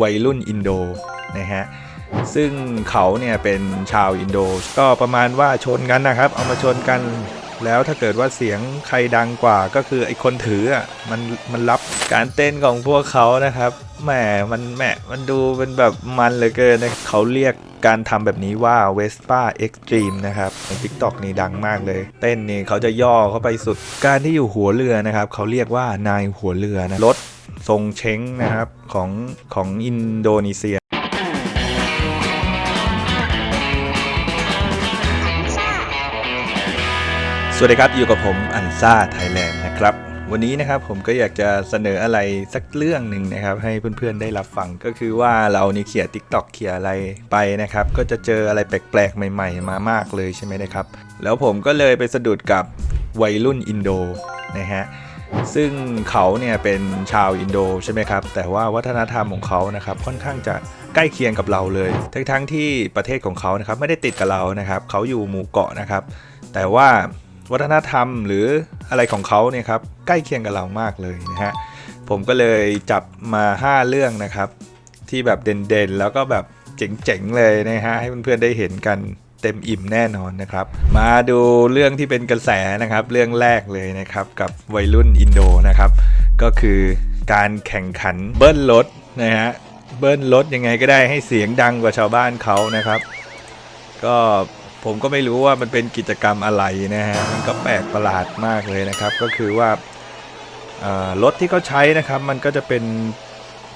วัยรุ่นอินโดนะฮะซึ่งเขาเนี่ยเป็นชาวอินโด ก็ประมาณว่าชนกันนะครับ เอามาชนกันแล้วถ้าเกิดว่าเสียงใครดังกว่าก็คือไอ้คนถืออะมันมันรับการเต้นของพวกเขานะครับแหมมันแหมมันดูเป็นแบบมันเหลือเกินนะเขาเรียกการทำแบบนี้ว่า Vespa Extreme นะครับใน TikTok นี่ดังมากเลย เต้นนี่เขาจะย่อเข้าไปสุดการที่อยู่หัวเรือนะครับ เขาเรียกว่านายหัวเรือนะรถ ทรงเช้งนะครับของของอินโดนีเซียสวัสดีครับอยู่กับผมอันซ่าไทยแลนด์นะครับ วันนี้นะครับผมก็อยากจะเสนออะไรสักเรื่องหนึ่งนะครับ ให้เพื่อนๆได้รับฟังก็คือว่าเรานี่เขีย t ิ k t o k เขียอะไรไปนะครับ ก็จะเจออะไรแปลกๆ ใหม่ ๆ มามากเลยใช่ไหมนะครับ แล้วผมก็เลยไปสะดุดกับวัยรุ่นอินโดนะฮะ ซึ่งเขาเนี่ยเป็นชาวอินโดใช่ไหมครับ แต่ว่าวัฒนธรรมของเขานะครับค่อนข้างจะใกล้เคียงกับเราเลยทั้งที่ประเทศของเขานะครับไม่ได้ติดกับเรานะครับ เขาอยู่หมู่เกาะนะครับ แต่ว่าวัฒนธรรมหรืออะไรของเขาเนี่ยครับใกล้เคียงกับเรามากเลยนะฮะ ผมก็เลยจับมา 5 เรื่องนะครับ ที่แบบเด่นๆ แล้วก็แบบเจ๋งๆ เลยนะฮะให้เพื่อนๆได้เห็นกัน เต็มอิ่มแน่นอนนะครับ มาดูเรื่องที่เป็นกระแสนะครับ เรื่องแรกเลยนะครับ กับวัยรุ่นอินโดนะครับ ก็คือการแข่งขันเบิ้ลรถนะฮะเบิ้ลรถยังไงก็ได้ให้เสียงดังกว่าชาวบ้านเขานะครับ ก็ผมก็ไม่รู้ว่ามันเป็นกิจกรรมอะไรนะฮะมันก็แปลกประหลาดมากเลยนะครับ ก็คือว่ารถที่เขาใช้นะครับ มันก็จะเป็น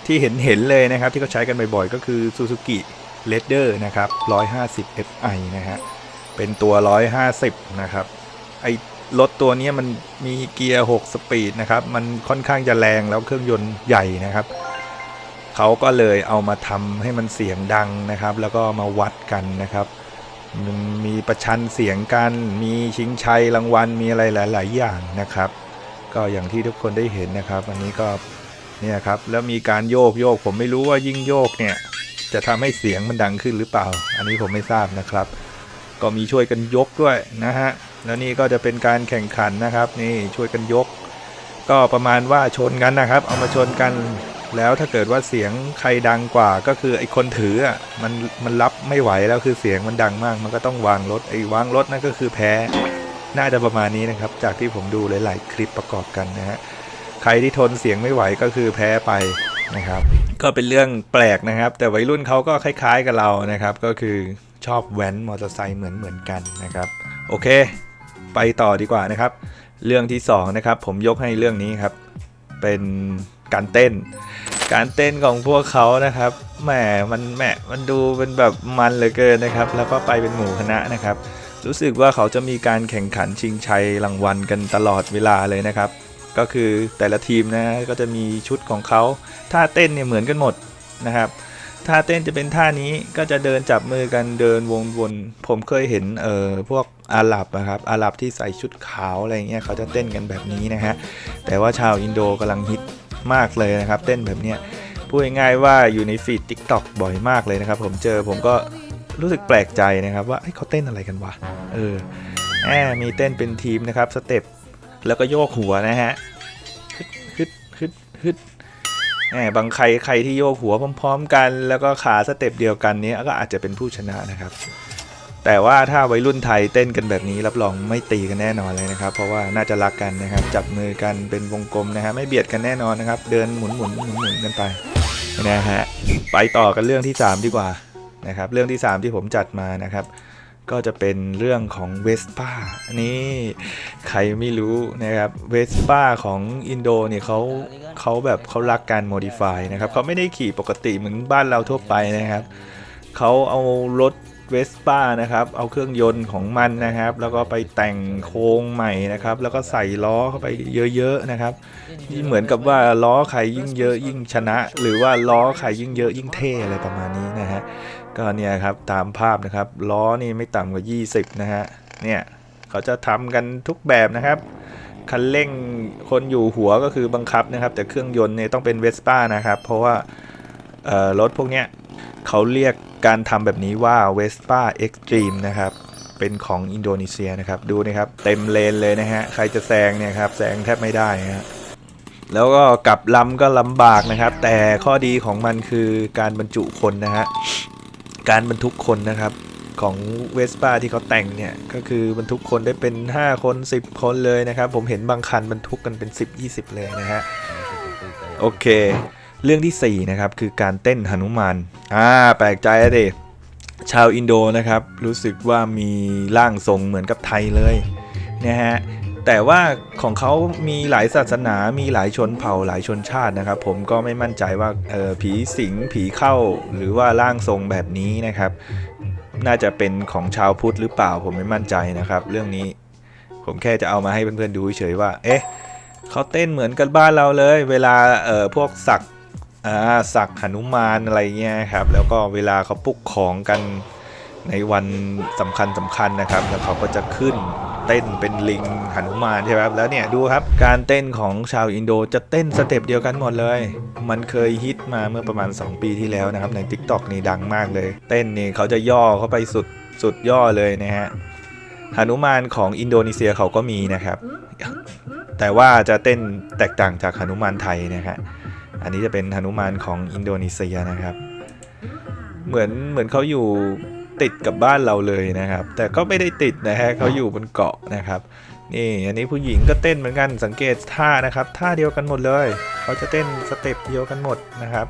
ที่เห็นเห็นเลยนะครับ ที่เขาใช้กันบ่อยๆ ก็คือ Suzuki r a d e r นะครับ 150 Fi นะฮะ เป็นตัว 150 นะครับ ไอรถตัวนี้มันมีเกียร์ 6 สปีดนะครับ มันค่อนข้างจะแรงแล้วเครื่องยนต์ใหญ่นะครับ เขาก็เลยเอามาทำให้มันเสียงดังนะครับ แล้วก็มาวัดกันนะครับมันมีประชันเสียงกัน มีชิงชัยรางวัล มีอะไรหลาย ๆ อย่างนะครับ ก็อย่างที่ทุกคนได้เห็นนะครับ อันนี้ก็เนี่ยครับ แล้วมีการโยกโยก ผมไม่รู้ว่ายิ่งโยกเนี่ย จะทำให้เสียงมันดังขึ้นหรือเปล่า อันนี้ผมไม่ทราบนะครับ ก็มีช่วยกันยกด้วยนะฮะแล้วนี่ก็จะเป็นการแข่งขันนะครับ นี่ช่วยกันยก ก็ประมาณว่าชนกันนะครับ เอามาชนกันแล้วถ้าเกิดว่าเสียงใครดังกว่าก็คือไอ้คนถืออะมันมันรับไม่ไหวแล้วคือเสียงมันดังมาก มันก็ต้องวางรถไอ้วางรถนั่นก็คือแพ้น่าจะประมาณนี้นะครับ จากที่ผมดูหลาย ๆ คลิปประกอบกันนะฮะใครที่ทนเสียงไม่ไหวก็คือแพ้ไปนะครับ ก็เป็นเรื่องแปลกนะครับ แต่วัยรุ่นเขาก็คล้ายๆกับเรานะครับ ก็คือชอบแว้นมอเตอร์ไซค์เหมือนเหมือนกันนะครับ โอเค ไปต่อดีกว่านะครับ เรื่องที่สองนะครับผมยกให้เรื่องนี้ครับ เป็นการเต้น การเต้นของพวกเขานะครับแหมมันแหมมันดูเป็นแบบมันเหลือเกินนะครับ แล้วก็ไปเป็นหมู่คณะนะครับ รู้สึกว่าเขาจะมีการแข่งขันชิงชัยรางวัลกันตลอดเวลาเลยนะครับ ก็คือแต่ละทีมนะก็จะมีชุดของเขาท่าเต้นเนี่ยเหมือนกันหมดนะครับท่าเต้นจะเป็นท่านี้ก็จะเดินจับมือกันเดินวงวนผมเคยเห็นเอ่อพวกอาหรับนะครับอาหรับที่ใส่ชุดขาวอะไรเงี้ยเขาจะเต้นกันแบบนี้นะฮะแต่ว่าชาวอินโดกำลังฮิตมากเลยนะครับ เต้นแบบเนี้ยพูดง่ายๆว่าอยู่ในฟีด t ิ k t o k บ่อยมากเลยนะครับ ผมเจอผมก็รู้สึกแปลกใจนะครับว่าเอ้เขาเต้นอะไรกันวะเออแอบมีเต้นเป็นทีมนะครับสเต็ป แล้วก็โยกหัวนะฮะฮึดฮึดฮึดฮึดแหมบางใครใครที่โยกหัวพร้อม ๆ กัน แล้วก็ขาสเต็ปเดียวกันนี้ก็อาจจะเป็นผู้ชนะนะครับ แต่ว่าถ้าวัยรุ่นไทยเต้นกันแบบนี้รับรองไม่ตีกันแน่นอนเลยนะครับ เพราะว่าน่าจะรักกันนะครับ จับมือกันเป็นวงกลมนะฮะไม่เบียดกันแน่นอนนะครับ เดินหมุนหมุนหมุนหมุนกันไปนะฮะไปต่อกันเรื่องที่ 3 ดีกว่านะครับ เรื่องที่ 3 ที่ผมจัดมานะครับ ก็จะเป็นเรื่องของเวสป้าอันนี้ใครไม่รู้นะครับเวสป้าของอินโดเนี่ยเขาเขาแบบเขารักการโมดิฟายนะครับเขาไม่ได้ขี่ปกติเหมือนบ้านเราทั่วไปนะครับเขาเอารถเวสป้านะครับเอาเครื่องยนต์ของมันนะครับ แล้วก็ไปแต่งโครงใหม่นะครับ แล้วก็ใส่ล้อเข้าไปเยอะๆนะครับนี่เหมือนกับว่าล้อใครยิ่งเยอะยิ่งชนะ หรือว่าล้อใครยิ่งเยอะยิ่งเท่อะไรประมาณนี้นะฮะ ก็เนี่ยครับตามภาพนะครับล้อนี่ไม่ต่ำกว่า 20 นะฮะเนี่ยเขาจะทำกันทุกแบบนะครับคันเร่งคนอยู่หัวก็คือบังคับนะครับ แต่เครื่องยนต์เนี่ยต้องเป็นเวสป้านะครับ เพราะว่ารถพวกเนี้ยเขาเรียกการทำแบบนี้ว่า Vespa Extreme นะครับเป็นของอินโดนีเซียนะครับ ดูนะครับ เต็มเลนเลยนะฮะ ใครจะแซงเนี่ยครับแซงแทบไม่ได้นะฮะแล้วก็กลับลำก็ลำบากนะครับ แต่ข้อดีของมันคือการบรรจุคนนะฮะ การบรรทุกคนนะครับของเวสป้าที่เขาแต่งเนี่ย ก็คือบรรทุกคนได้เป็น 5 คน 10 คนเลยนะครับ ผมเห็นบางคันบรรทุกกันเป็น 10 20 เลยนะฮะ โอเค เรื่องที่ 4 นะครับ คือการเต้นหนุมานอ่าแปลกใจอะดิชาวอินโดนะครับ รู้สึกว่ามีร่างทรงเหมือนกับไทยเลยนะฮะ แต่ว่าของเขามีหลายศาสนา มีหลายชนเผ่าหลายชนชาตินะครับ ผมก็ไม่มั่นใจว่าออผีสิงผีเข้า หรือว่าร่างทรงแบบนี้นะครับ น่าจะเป็นของชาวพุทธหรือเปล่าผมไม่มั่นใจนะครับ เรื่องนี้ผมแค่จะเอามาให้เพื่อนๆดูเฉยๆว่า เอ๊ะเขาเต้นเหมือนกันบ้านเราเลย เวลาเอ่อพวกสักอ่าสักหนุมานอะไรเงี้ยครับ แล้วก็เวลาเขาปลุกของกันในวันสำคัญสำคัญนะครับ แล้วเขาก็จะขึ้น เต้นเป็นลิงหนุมานใช่ไหมครับแล้วเนี่ยดูครับการเต้นของชาวอินโดจะเต้นสเต็ปเดียวกันหมดเลย มันเคยฮิตมาเมื่อประมาณ 2 ปีที่แล้วนะครับใน Tik t o อกนี่ดังมากเลย เต้นนี่เขาจะย่อเข้าไปสุดสุดย่อเลยนะฮะหนุมานของอินโดนีเซียเขาก็มีนะครับ แต่ว่าจะเต้นแตกต่างจากหนุมานไทยนะฮะอันนี้จะเป็นหนุมานของอินโดนีเซียนะครับ เหมือนเหมือนเขาอยู่ ติดกับบ้านเราเลยนะครับ แต่ก็ไม่ได้ติดนะฮะเขาอยู่บนเกาะนะครับนี่อันนี้ผู้หญิงก็เต้นเหมือนกันสังเกตท่านะครับท่าเดียวกันหมดเลยเขาจะเต้นสเต็ปเดียวกันหมดนะครับ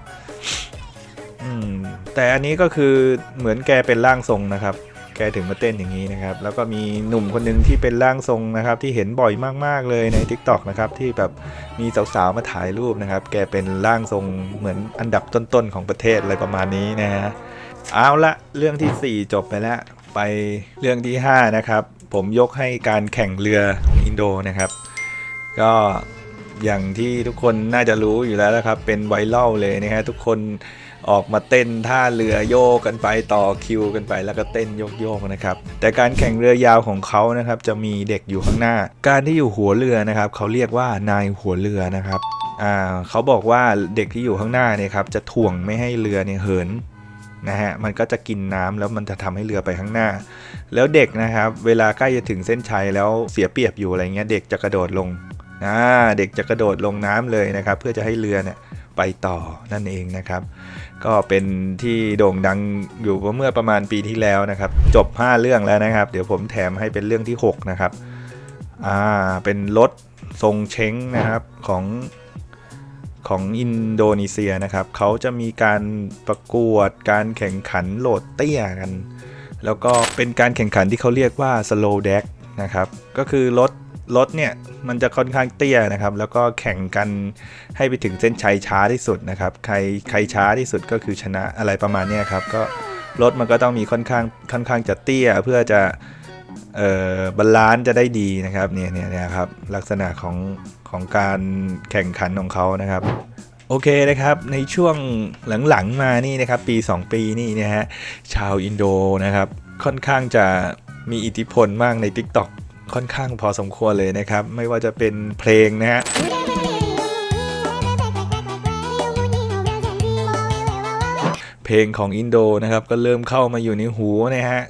อืมแต่อันนี้ก็คือเหมือนแกเป็นร่างทรงนะครับ แกถึงมาเต้นอย่างนี้นะครับ แล้วก็มีหนุ่มคนหนึ่งที่เป็นร่างทรงนะครับ ที่เห็นบ่อยมากๆเลยใน Tik t o อกนะครับที่แบบมีสาวๆมาถ่ายรูปนะครับ แกเป็นร่างทรงเหมือนอันดับต้นๆของประเทศอะไรประมาณนี้นะฮะ เอาละเรื่องทีสี่ 4 จบไปแล้ว ไปเรื่องที่ 5 นะครับ ผมยกให้การแข่งเรืออินโดนะครับ ก็อย่างที่ทุกคนน่าจะรู้อยู่แล้วนะครับ เป็นไวรัลเลยนะฮะทุกคนออกมาเต้นท่าเรือโยกกันไปต่อคิวกันไปแล้วก็เต้นโยกๆนะครับ แต่การแข่งเรือยาวของเขานะครับ จะมีเด็กอยู่ข้างหน้า การที่อยู่หัวเรือนะครับ เขาเรียกว่านายหัวเรือนะครับอ่าเขาบอกว่าเด็กที่อยู่ข้างหน้าเนี่ยครับจะถ่วงไม่ให้เรือเนี่ยเหิน นะฮะมันก็จะกินน้ำแล้วมันจะทำให้เรือไปข้างหน้า แล้วเด็กนะครับเวลาใกล้จะถึงเส้นชัยแล้วเสียเปรียบอยู่อะไรเงี้ยเด็กจะกระโดดลงนะเด็กจะกระโดดลงน้ำเลยนะครับ เพื่อจะให้เรือเนี่ยไปต่อนั่นเองนะครับ ก็เป็นที่โด่งดังอยู่เมื่อประมาณปีที่แล้วนะครับ จบ 5 เรื่องแล้วนะครับ เดี๋ยวผมแถมให้เป็นเรื่องที่ 6 นะครับอ่าเป็นรถทรงเช้งนะครับของ ของอินโดนีเซียนะครับเขาจะมีการประกวดการแข่งขันโหลดเตี้ยกัน แล้วก็เป็นการแข่งขันที่เขาเรียกว่า slow deck นะครับก็คือรถรถเนี่ยมันจะค่อนข้างเตี้ยนะครับ แล้วก็แข่งกันให้ไปถึงเส้นชัยช้าที่สุดนะครับ ใครใครช้าที่สุดก็คือชนะอะไรประมาณนี้ครับ ก็รถมันก็ต้องมีค่อนข้างค่อนข้างจะเตี้ยเพื่อจะเอ่อบาลานซ์จะได้ดีนะครับเนี่ยเนี่ยเนี่ยครับลักษณะของ ของการแข่งขันของเขานะครับ โอเคนะครับในช่วงหลังๆมานี่นะครับปี 2 ปีนี่นะฮะชาวอินโดนะครับค่อนข้างจะมีอิทธิพลมากใน TikTok ค่อนข้างพอสมควรเลยนะครับ ไม่ว่าจะเป็นเพลงนะฮะเพลงของอินโดนะครับก็เริ่มเข้ามาอยู่ในหูนะฮะ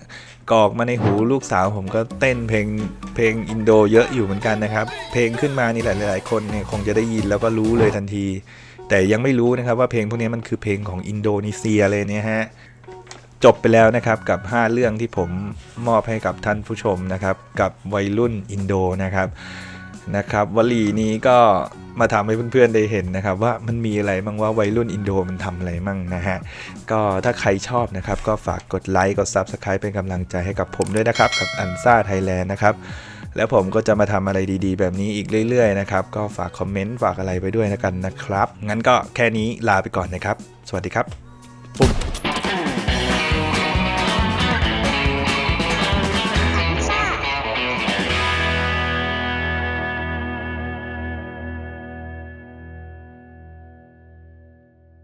กรอกมาในหูลูกสาวผมก็เต้นเพลงเพลงอินโดเยอะอยู่เหมือนกันนะครับ เพลงขึ้นมานี่หลาย ๆ คนเนี่ยคงจะได้ยินแล้วก็รู้เลยทันที แต่ยังไม่รู้นะครับว่าเพลงพวกนี้มันคือเพลงของอินโดนีเซียเลยเนี่ยฮะจบไปแล้วนะครับกับ 5 เรื่องที่ผมมอบให้กับท่านผู้ชมนะครับ กับวัยรุ่นอินโดนะครับ นะครับวลีนี้ก็มาทำให้เพื่อนๆได้เห็นนะครับ ว่ามันมีอะไรบ้างว่าวัยรุ่นอินโดมันทำอะไรมั่งนะฮะ ก็ถ้าใครชอบนะครับ ก็ฝากกดไลค์กด Subscribe เป็นกำลังใจให้กับผมด้วยนะครับ กับอันซ่าไทยแลนด์นะครับ แล้วผมก็จะมาทำอะไรดีๆ แบบนี้อีกเรื่อยๆนะครับ ก็ฝากคอมเมนต์ฝากอะไรไปด้วยนะกันนะครับ งั้นก็แค่นี้ลาไปก่อนนะครับ สวัสดีครับ